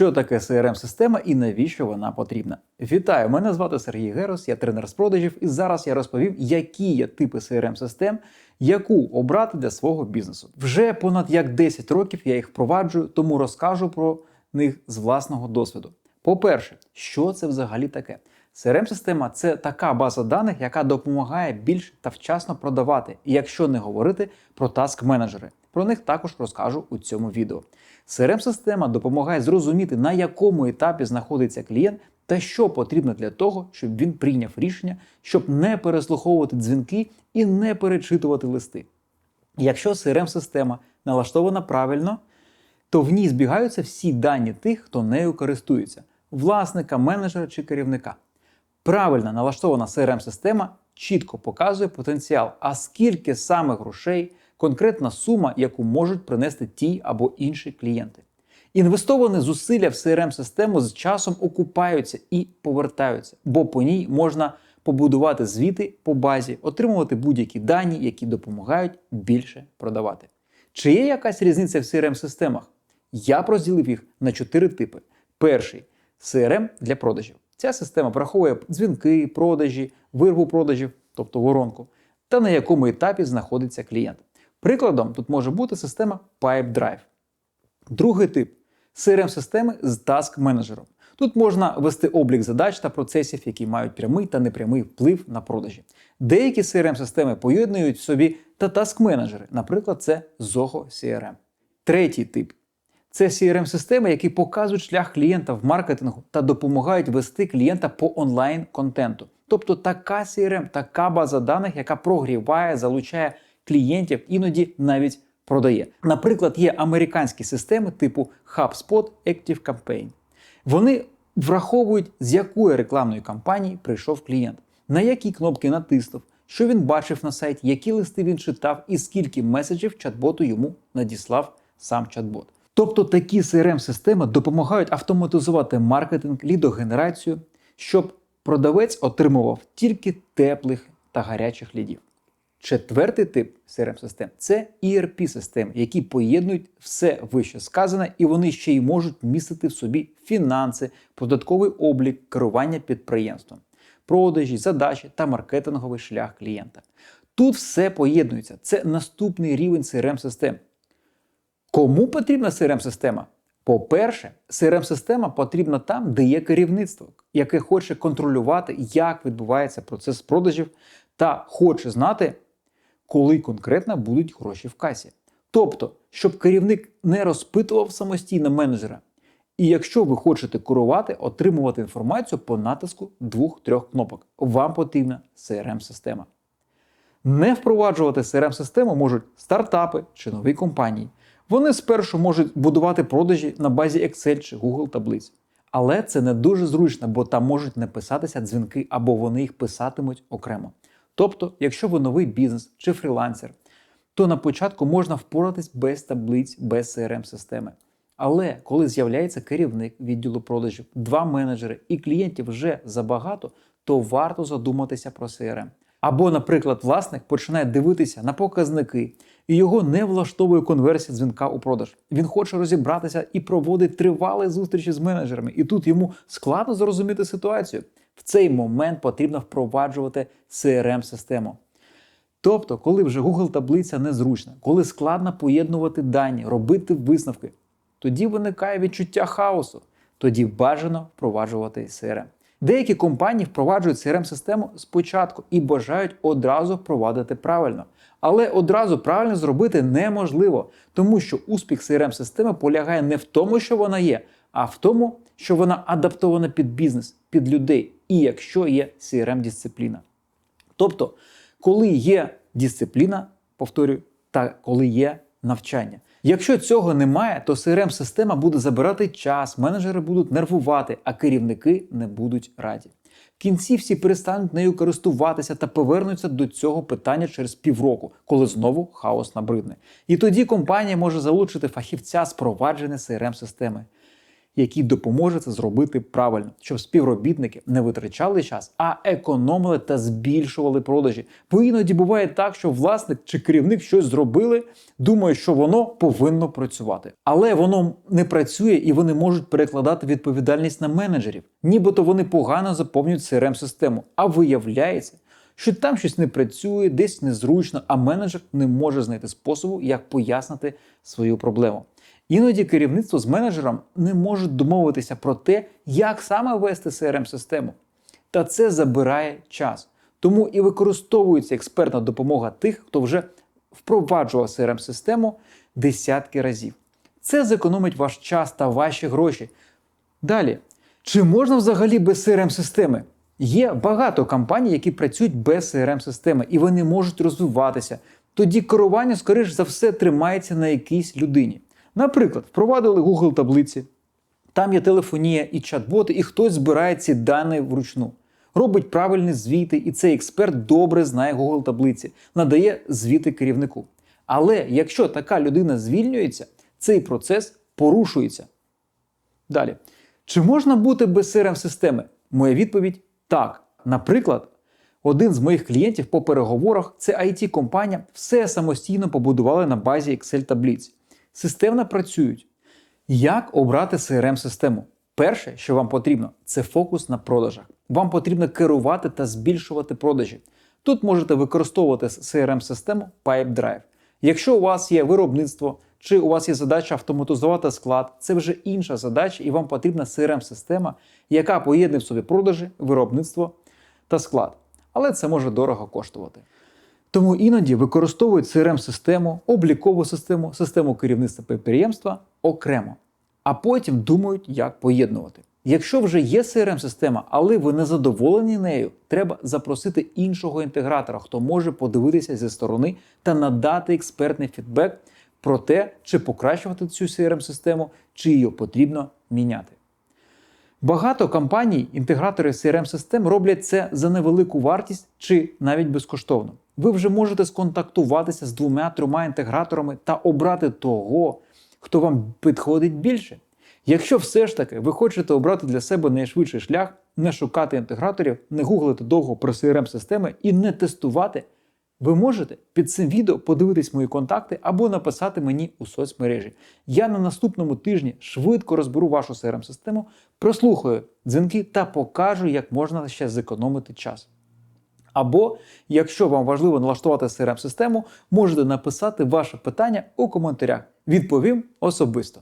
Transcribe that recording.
Що таке CRM-система і навіщо вона потрібна? Вітаю! Мене звати Сергій Герос, я тренер з продажів, і зараз я розповім, які є типи CRM-систем, яку обрати для свого бізнесу. Вже понад як 10 років я їх впроваджую, тому розкажу про них з власного досвіду. По-перше, що це взагалі таке? CRM-система це така база даних, яка допомагає більш та вчасно продавати, якщо не говорити про таск-менеджери. Про них також розкажу у цьому відео. CRM-система допомагає зрозуміти, на якому етапі знаходиться клієнт та що потрібно для того, щоб він прийняв рішення, щоб не переслуховувати дзвінки і не перечитувати листи. Якщо CRM-система налаштована правильно, то в ній збігаються всі дані тих, хто нею користується власника, менеджера чи керівника. Правильно налаштована CRM-система чітко показує потенціал, а скільки саме грошей, конкретна сума, яку можуть принести ті або інші клієнти. Інвестовані зусилля в CRM-систему з часом окупаються і повертаються, бо по ній можна побудувати звіти по базі, отримувати будь-які дані, які допомагають більше продавати. Чи є якась різниця в CRM-системах? Я б розділив їх на чотири типи. Перший CRM для продажів. Ця система враховує дзвінки, продажі, вирву продажів, тобто воронку, та на якому етапі знаходиться клієнт. Прикладом тут може бути система PipeDrive. Другий тип CRM-системи з Task менеджером. Тут можна вести облік задач та процесів, які мають прямий та непрямий вплив на продажі. Деякі CRM-системи поєднують в собі та таск-менеджери, наприклад, це Zoho CRM. Третій тип це CRM-системи, які показують шлях клієнта в маркетингу та допомагають вести клієнта по онлайн-контенту. Тобто така CRM, така база даних, яка прогріває, залучає клієнтів, іноді навіть продає. Наприклад, є американські системи типу HubSpot Active Campaign. Вони враховують, з якої рекламної кампанії прийшов клієнт, на які кнопки натиснув, що він бачив на сайті, які листи він читав і скільки меседжів чат-боту йому надіслав сам чат-бот. Тобто такі CRM-системи допомагають автоматизувати маркетинг, лідогенерацію, щоб продавець отримував тільки теплих та гарячих лідів. Четвертий тип CRM-систем це ERP-системи, які поєднують все вище сказане, і вони ще й можуть містити в собі фінанси, податковий облік, керування підприємством, продажі, задачі та маркетинговий шлях клієнта. Тут все поєднується. Це наступний рівень CRM-систем. Кому потрібна CRM-система? По-перше, CRM-система потрібна там, де є керівництво, яке хоче контролювати, як відбувається процес продажів, та хоче знати, коли конкретно будуть гроші в касі. Тобто, щоб керівник не розпитував самостійно менеджера. І якщо ви хочете керувати, отримувати інформацію по натиску двох-трьох кнопок, вам потрібна CRM-система. Не впроваджувати CRM-систему можуть стартапи чи нові компанії. Вони спершу можуть будувати продажі на базі Excel чи Google таблиць. Але це не дуже зручно, бо там можуть не писатися дзвінки або вони їх писатимуть окремо. Тобто, якщо ви новий бізнес чи фрілансер, то на початку можна впоратись без таблиць, без CRM-системи. Але коли з'являється керівник відділу продажів, два менеджери і клієнтів вже забагато, то варто задуматися про CRM. Або, наприклад, власник починає дивитися на показники, і його не влаштовує конверсія дзвінка у продаж. Він хоче розібратися і проводить тривалі зустрічі з менеджерами. І тут йому складно зрозуміти ситуацію. В цей момент потрібно впроваджувати CRM-систему. Тобто, коли вже Google таблиця незручна, коли складно поєднувати дані, робити висновки, тоді виникає відчуття хаосу. Тоді бажано впроваджувати CRM. Деякі компанії впроваджують CRM-систему спочатку і бажають одразу впровадити правильно. Але одразу правильно зробити неможливо, тому що успіх CRM-системи полягає не в тому, що вона є, а в тому, що вона адаптована під бізнес, під людей, і якщо є CRM-дисципліна. Тобто, коли є дисципліна, повторюю, та коли є навчання. Якщо цього немає, то CRM-система буде забирати час, менеджери будуть нервувати, а керівники не будуть раді. В кінці всі перестануть нею користуватися та повернуться до цього питання через півроку, коли знову хаос набридне. І тоді компанія може залучити фахівця з провадження CRM-системи. Який допоможе це зробити правильно, щоб співробітники не витрачали час, а економили та збільшували продажі. Бо іноді буває так, що власник чи керівник щось зробили, думає, що воно повинно працювати. Але воно не працює і вони можуть перекладати відповідальність на менеджерів. Нібито вони погано заповнюють crm систему а виявляється, що там щось не працює, десь незручно, а менеджер не може знайти способу, як пояснити свою проблему. Іноді керівництво з менеджером не можуть домовитися про те, як саме ввести crm систему Та це забирає час. Тому і використовується експертна допомога тих, хто вже впроваджував crm систему десятки разів. Це зекономить ваш час та ваші гроші. Далі, чи можна взагалі без crm системи Є багато компаній, які працюють без crm системи і вони можуть розвиватися. Тоді керування, скоріш за все, тримається на якійсь людині. Наприклад, впровадили Google таблиці, там є телефонія і чат-боти, і хтось збирає ці дані вручну. Робить правильні звіти, і цей експерт добре знає Google таблиці, надає звіти керівнику. Але якщо така людина звільнюється, цей процес порушується. Далі. Чи можна бути без crm системи Моя відповідь так. Наприклад, один з моїх клієнтів по переговорах це it компанія все самостійно побудували на базі Excel таблиць. Системно працюють. Як обрати crm систему Перше, що вам потрібно, це фокус на продажах. Вам потрібно керувати та збільшувати продажі. Тут можете використовувати crm систему PipeDrive. Якщо у вас є виробництво чи у вас є задача автоматизувати склад, це вже інша задача, і вам потрібна crm система яка поєднує в собі продажі, виробництво та склад. Але це може дорого коштувати. Тому іноді використовують crm систему облікову систему, систему керівництва підприємства окремо, а потім думають, як поєднувати. Якщо вже є crm система але ви не задоволені нею, треба запросити іншого інтегратора, хто може подивитися зі сторони та надати експертний фідбек про те, чи покращувати цю crm систему чи її потрібно міняти. Багато компаній, інтегратори crm систем роблять це за невелику вартість чи навіть безкоштовно. Ви вже можете сконтактуватися з двома-трьома інтеграторами та обрати того, хто вам підходить більше. Якщо все ж таки ви хочете обрати для себе найшвидший шлях, не шукати інтеграторів, не гуглити довго про crm системи і не тестувати. Ви можете під цим відео подивитись мої контакти або написати мені у соцмережі. Я на наступному тижні швидко розберу вашу crm систему прослухаю дзвінки та покажу, як можна ще зекономити час. Або, якщо вам важливо налаштувати crm систему можете написати ваше питання у коментарях. Відповім особисто.